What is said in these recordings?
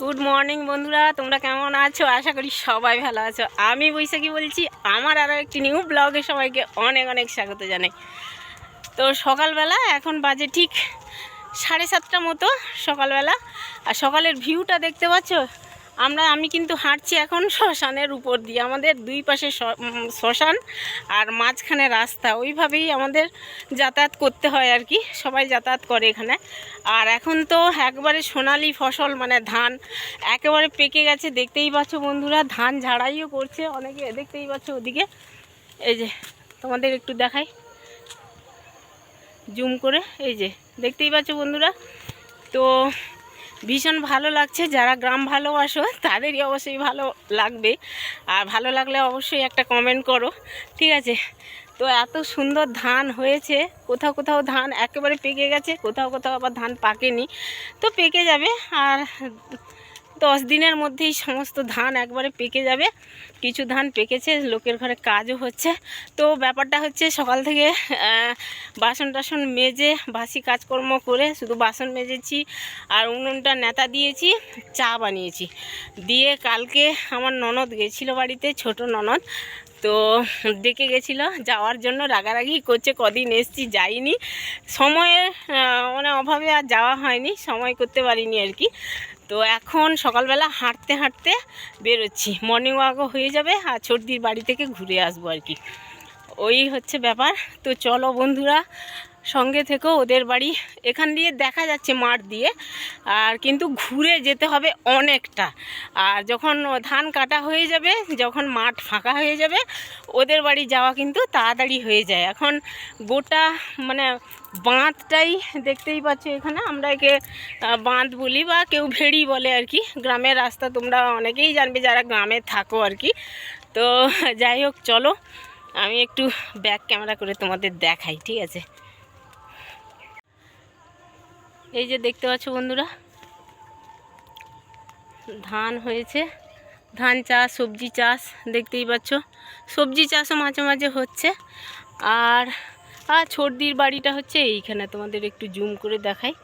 Good morning বন্ধুরা। তোমরা কেমন আছো? আশা করি সবাই ভালো আছো। আমি বৈশাখী বলছি, আমার আরও একটি নিউ ব্লগে সবাইকে অনেক অনেক স্বাগত জানাই। তো সকালবেলা, এখন বাজে ঠিক সাড়ে সাতটা মতো সকালবেলা। আর সকালের ভিউটা দেখতে পাচ্ছ? আমরা, আমি কিন্তু হাঁটছি এখন শ্মশানের উপর দিয়ে। আমাদের দুই পাশে শ্মশান আর মাঝখানে রাস্তা। ওইভাবেই আমাদের যাতায়াত করতে হয় আর কি। সবাই যাতায়াত করে এখানে। আর এখন তো একবারে সোনালি ফসল মানে ধান একেবারে পেকে গেছে। দেখতেই পাচ্ছ বন্ধুরা, ধান ঝাড়াইও করছে অনেকে। দেখতেই পাচ্ছ ওদিকে। এই যে, তোমাদের একটু দেখাই। জুম করে, এই যে, দেখতেই পাচ্ছ বন্ধুরা। তো ভীষণ ভালো লাগছে। যারা গ্রাম ভালোবাসো, তাদেরই অবশ্যই ভালো লাগবে। আর ভালো লাগলে অবশ্যই একটা কমেন্ট করো। ঠিক আছে? তো এত সুন্দর ধান হয়েছে। কোথাও কোথাও ধান একেবারে পেকে গেছে, কোথাও কোথাও আবার ধান পাকেনি। তো পেকে যাবে। আর দশ দিনের মধ্যেই সমস্ত ধান একবারে পেকে যাবে। কিছু ধান পেকেছে, লোকের ঘরে কাজও হচ্ছে। তো ব্যাপারটা হচ্ছে সকাল থেকে বাসন টাসন মেজে, বাসি কাজকর্ম করে শুধু বাসন মেজেছি আর উনুনটা নেতা দিয়েছি, চা বানিয়েছি। দিয়ে কালকে আমার ননদ গেছিল বাড়িতে, ছোট ননদ। তো ডেকে গেছিল, যাওয়ার জন্য রাগারাগি করছে, কদিন এসছি, যাইনি। সময়ের মানে অভাবে আর যাওয়া হয়নি, সময় করতে পারিনি আর কি। তো এখন সকালবেলা হাঁটতে হাঁটতে বেরোচ্ছি। মর্নিং ওয়াকও হয়ে যাবে আর ছোটদির বাড়ি থেকে ঘুরে আসব আর কি। ওই হচ্ছে ব্যাপার। তো চলো বন্ধুরা সঙ্গে থেকেও ওদের বাড়ি এখান দিয়ে দেখা যাচ্ছে মাঠ দিয়ে। আর কিন্তু ঘুরে যেতে হবে অনেকটা। আর যখন ধান কাটা হয়ে যাবে, যখন মাঠ ফাঁকা হয়ে যাবে, ওদের বাড়ি যাওয়া কিন্তু তাড়াতাড়ি হয়ে যায়। এখন গোটা মানে বাঁধটাই দেখতেই পাচ্ছ এখানে। আমরা একে বাঁধ বলি বা কেউ ভেড়ি বলে আর কি। গ্রামের রাস্তা তোমরা অনেকেই জানবে যারা গ্রামে থাকো আর কি। তো যাই হোক, চলো, আমি একটু ব্যাক ক্যামেরা করে তোমাদের দেখাই, ঠিক আছে? এই যে দেখতে পাচ্ছ বন্ধুরা, ধান হয়েছে। ধান চাষ, সবজি চাষ, দেখতেই পাচ্ছ। সবজি চাষও মাঝে মাঝে হচ্ছে। আর আর ছর্দির বাড়িটা হচ্ছে এইখানে, তোমাদের একটু জুম করে দেখাই।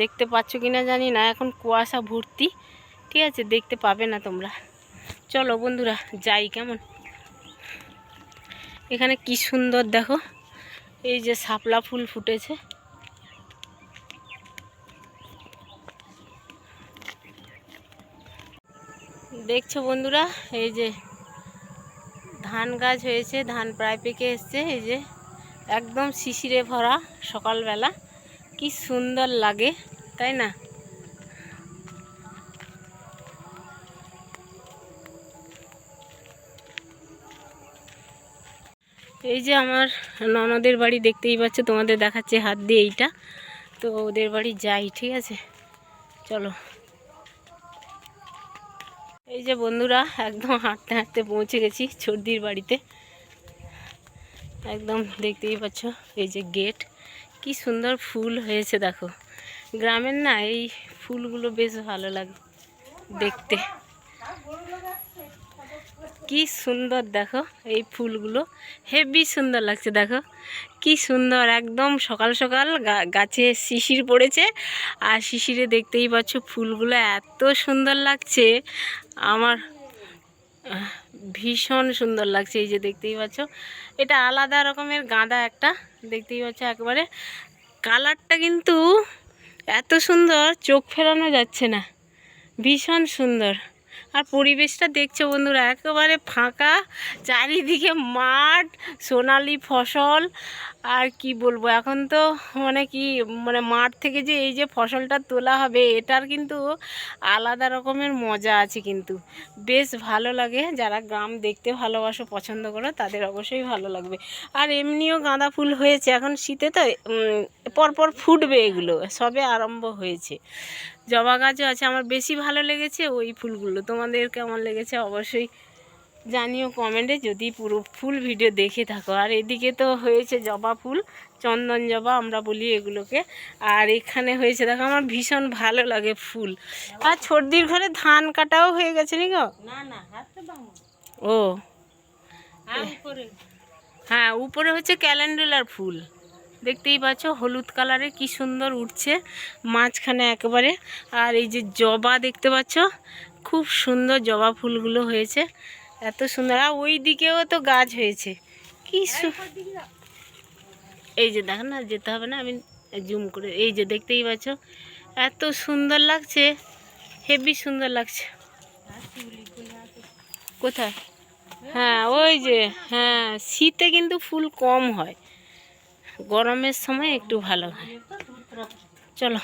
দেখতে পাচ্ছ কি না জানি না, এখন কুয়াশা ভর্তি, ঠিক আছে, দেখতে পাবে না তোমরা। চলো বন্ধুরা, যাই কেমন। এখানে কি সুন্দর দেখো, এই যে শাপলা ফুল ফুটেছে। দেখছ বন্ধুরা, এই যে ধান গাছ হয়েছে, ধান প্রায় পেকে এসছে, এই যে একদম শিশিরে ভরা সকালবেলা। কি সুন্দর লাগে, তাই না? এই যে আমার ননদের বাড়ি দেখতেই পাচ্ছ, তোমাদের দেখাচ্ছে হাত দিয়ে এইটা। তো ওদের বাড়ি যাই, ঠিক আছে? চলো। এই যে বন্ধুরা, একদম হাঁটতে হাঁটতে পৌঁছে গেছি ছর্দির বাড়িতে। একদম দেখতেই পাচ্ছ এই যে গেট। কি সুন্দর ফুল হয়েছে, দেখো। গ্রামের না এই ফুলগুলো বেশ ভালো লাগে, দেখতে। কি সুন্দর দেখো এই ফুলগুলো। হেভি সুন্দর লাগছে দেখো। কি সুন্দর একদম সকাল সকাল গাছে শিশির পড়েছে। আর শিশিরে দেখতেই পাচ্ছ ফুলগুলো এত সুন্দর লাগছে। আমার ভীষণ সুন্দর লাগছে এই যে দেখতেই পাচ্ছ। এটা আলাদা রকমের গাঁদা একটা, দেখতেই পাচ্ছ একবারে। কালারটা কিন্তু এত সুন্দর, চোখ ফেরানো যাচ্ছে না। ভীষণ সুন্দর। আর পরিবেশটা দেখছ বন্ধুরা একেবারে ফাঁকা চারিদিকে মাঠ সোনালি ফসল আর কি বলব? এখন তো মানে কি মানে মাঠ থেকে যে এই যে ফসলটা তোলা হবে, এটার কিন্তু আলাদা রকমের মজা আছে কিন্তু। বেশ ভালো লাগে, যারা গ্রাম দেখতে ভালোবাসো, পছন্দ করো, তাদের অবশ্যই ভালো লাগবে। আর এমনিও গাঁদা ফুল হয়েছে, এখন শীতে তো পরপর ফুটবে এগুলো, সবে আরম্ভ হয়েছে। জবা গাছও আছে, আমার বেশি ভালো লেগেছে ওই ফুলগুলো। তোমাদের কেমন লেগেছে? অবশ্যই জানিও কমেন্টে যদি পুরো ফুল ভিডিও দেখে থাকো। আর এদিকে তো হয়েছে জবা ফুল চন্দন জবা আমরা বলি এগুলোকে। আর এখানে হয়েছে দেখো আমার ভীষণ ভালো লাগে ফুল। আর ছর্দির ঘরে ধান কাটাও হয়ে গেছে নি গো? না না ও। হ্যাঁ উপরে হচ্ছে ক্যালেন্ডুলার ফুল। দেখতেই পাচ্ছ হলুদ কালারে কি সুন্দর উঠছে মাঝখানে একেবারে। আর এই যে জবা দেখতে পাচ্ছ খুব সুন্দর জবা ফুলগুলো হয়েছে। এত সুন্দর। আর ওই দিকেও তো গাছ হয়েছে। কি এই যে দেখো না, যেতে হবে না, আমি জুম করে এই যে দেখতেই পাচ্ছ, এত সুন্দর লাগছে, হেভি সুন্দর লাগছে। কোথায়? হ্যাঁ ওই যে হ্যাঁ শীতে কিন্তু ফুল কম হয়। গরমের সময় একটু ভালো হয়। চলো।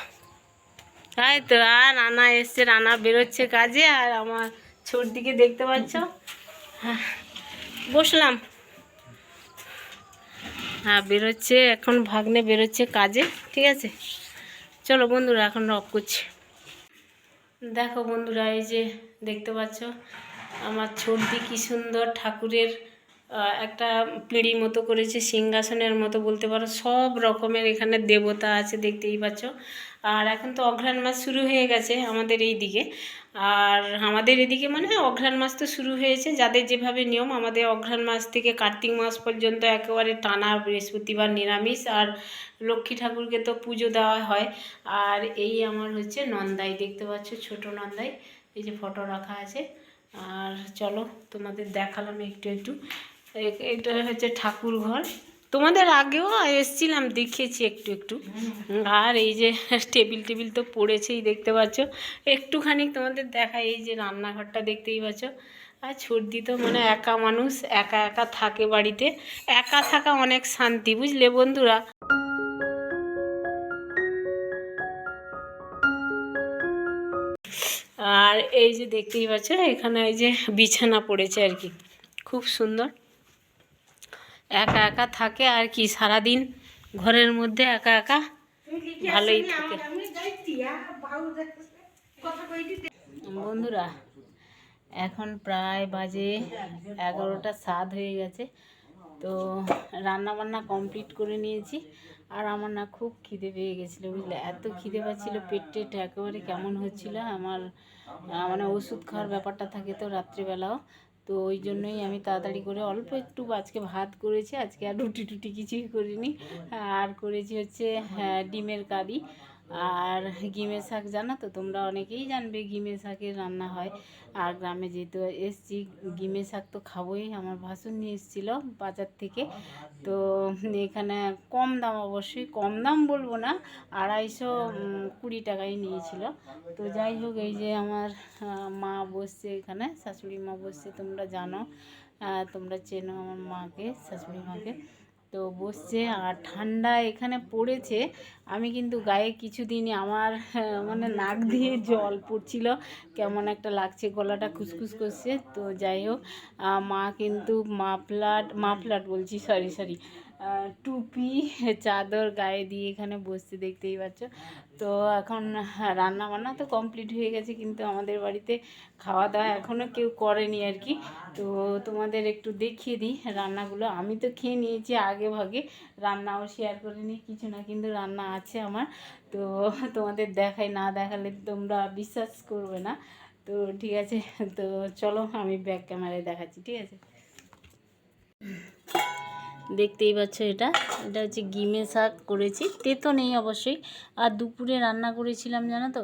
তাই তো, আর রানা এসছে, রানা বেরোচ্ছে কাজে, আর আমার ছোট দিকে দেখতে পাচ্ছ? বসলাম। হ্যাঁ বেরোচ্ছে, এখন ভাগ্নে বেরোচ্ছে কাজে, ঠিক আছে? চলো বন্ধুরা, এখন রক করছি। দেখো বন্ধুরা, এই যে দেখতে পাচ্ছ, আমার ছর্দি কী সুন্দর, ঠাকুরের একটা পিঁড়ি মতো করেছে, সিংহাসনের মতো বলতে পারো, সব রকমের এখানে দেবতা আছে দেখতেই পাচ্ছ। আর এখন তো অঘ্রাণ মাস শুরু হয়ে গেছে আমাদের এই দিকে। আর আমাদের এদিকে মানে অঘ্রাণ মাস তো শুরু হয়েছে, যাদের যেভাবে নিয়ম, আমাদের অঘ্রাণ মাস থেকে কার্তিক মাস পর্যন্ত একেবারে টানা বৃহস্পতিবার নিরামিষ, আর লক্ষ্মী ঠাকুরকে তো পুজো দেওয়া হয়। আর এই আমার হচ্ছে নন্দাই, দেখতে পাচ্ছ ছোট নন্দাই, এই যে ফটো রাখা আছে। আর চলো তোমাদের দেখালাম একটু একটু। এটা হচ্ছে ঠাকুর ঘর তোমাদের আগেও এসছিলাম, দেখিয়েছি একটু একটু। আর এই যে টেবিল টেবিল তো পড়েছেই, দেখতে পাচ্ছ। একটুখানি তোমাদের দেখা এই যে রান্নাঘরটা দেখতেই পাচ্ছ। আর ছর্দি তো মানে একা মানুষ, একা একা থাকে বাড়িতে। একা থাকা অনেক শান্তি, বুঝলে বন্ধুরা? আর এই যে দেখতেই পাচ্ছ, এখানে এই যে বিছানা পড়েছে আর কি। খুব সুন্দর। একা একা থাকে আর কি? সারাদিন ঘরের মধ্যে একা একা ভালোই থাকে। বন্ধুরা, এখন প্রায় বাজে এগারোটা সাত হয়ে গেছে। তো রান্না বান্না কমপ্লিট করে নিয়েছি। আর আমার না খুব খিদে পেয়ে গেছিল, বুঝলে? এত খিদে পাচ্ছিল, পেট টেট একেবারে কেমন হচ্ছিল। আমার মানে ওষুধ খাওয়ার ব্যাপারটা থাকে তো রাত্রিবেলাও। তো ওই জন্যই আমি তাড়াতাড়ি করে অল্প একটু আজকে ভাত করেছি আজকে আর রুটি টুটি কিছুই করিনি। আর করেছি হচ্ছে হ্যাঁ, ডিমের কারি। আর গিমের শাক জানো তো, তোমরা অনেকেই জানবে গিমের শাকের রান্না হয়। আর গ্রামে যেহেতু এসছি গিমের শাক তো খাবোই। আমার ভাসুর নিয়ে এসেছিল বাজার থেকে। তো এখানে কম দাম অবশ্যই, কম দাম বলব না, আড়াইশো কুড়ি টাকায় নিয়েছিল। তো যাই হোক, এই যে আমার মা বসছে এখানে, শাশুড়ি মা বসছে, তোমরা জানো তোমরা চেনো আমার মাকে, শাশুড়ি মাকে। তো বসছে আর ঠান্ডা এখানে পড়েছে। আমি কিন্তু গায়ে কিছুদিনই আমার মানে নাক দিয়ে জল পড়ছিল। কেমন একটা লাগছে গলাটা খুসখুস করছে। তো যাই হোক মা কিন্তু মাফলাট মাফলার বলছি সরি সরি টুপি চাদর গায়ে দিয়ে এখানে বসতে দেখতেই পাচ্ছ। তো এখন রান্না বান্না তো কমপ্লিট হয়ে গেছে কিন্তু আমাদের বাড়িতে খাওয়া দাওয়া এখনও কেউ করেনি আর কি। তো তোমাদের একটু দেখিয়ে দিই রান্নাগুলো। আমি তো খেয়ে নিয়েছি আগে ভাগে রান্নাও শেয়ার করে নিই কিছু না কিন্তু রান্না আছে আমার। তো তোমাদের দেখাই, না দেখালে তোমরা বিশ্বাস করবে না। তো ঠিক আছে, তো চলো আমি ব্যাক ক্যামেরায় দেখাচ্ছি, ঠিক আছে? দেখতেই পাচ্ছ এটা। এটা হচ্ছে গিমে শাক করেছি। তেতো নেই অবশ্যই। আর দুপুরে রান্না করেছিলাম, জানো তো?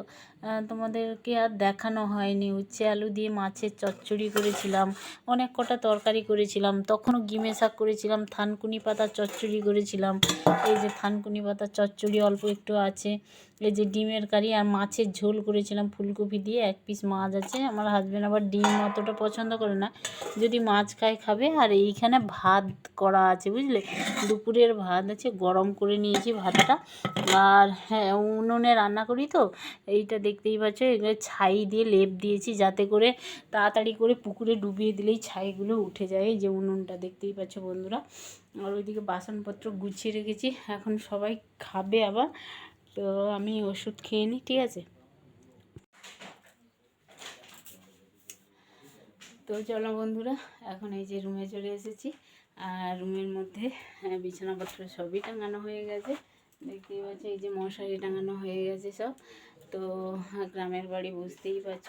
তোমাদেরকে আর দেখানো হয়নি। উচ্ছে আলু দিয়ে মাছের চচ্চড়ি করেছিলাম। অনেক কটা তরকারি করেছিলাম। তখনও গিমে শাক করেছিলাম। থানকুনি পাতা চচ্চড়ি করেছিলাম। এই যে থানকুনি পাতা চচ্চড়ি অল্প একটু আছে। এই যে ডিমের কারি আর মাছের ঝোল করেছিলাম ফুলকপি দিয়ে, এক পিস মাছ আছে। আমার হাজব্যান্ড আবার ডিম অতটা পছন্দ করে না। যদি মাছ খায়, খাবে। আর এইখানে ভাত করা আছে, বুঝলে? দুপুরের ভাত আছে, গরম করে নিয়েছি ভাতটা। আর হ্যাঁ উনুনে রান্না করি তো, এইটা দেখতেই পাচ্ছ, এগুলো ছাই দিয়ে লেপ দিয়েছি যাতে করে তাড়াতাড়ি করে পুকুরে ডুবিয়ে দিলেই ছাইগুলো উঠে যায়। যে উনুনটা দেখতেই পাচ্ছ বন্ধুরা। আর ওইদিকে বাসনপত্র গুছিয়ে রেখেছি। এখন সবাই খাবে আবার। তো আমি ওষুধ খেয়ে নিই, ঠিক আছে? তো চলো বন্ধুরা, এখন এই যে রুমে চলে এসেছি। আর রুমের মধ্যে বিছানাপত্র সবই টাঙানো হয়ে গেছে। দেখতেই পাচ্ছ, এই যে মশারি টাঙানো হয়ে গেছে সব। তো, গ্রামের বাড়ি বুঝতেই পারছ,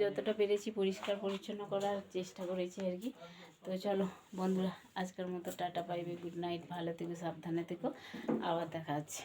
যতটা পেরেছি পরিষ্কার পরিচ্ছন্ন করার চেষ্টা করেছি আর কি। তো তো চলো বন্ধুরা, আজকের মতো টাটা পাইবে গুড নাইট ভালো থেকো, সাবধানে থেকো, আবার দেখা হচ্ছে।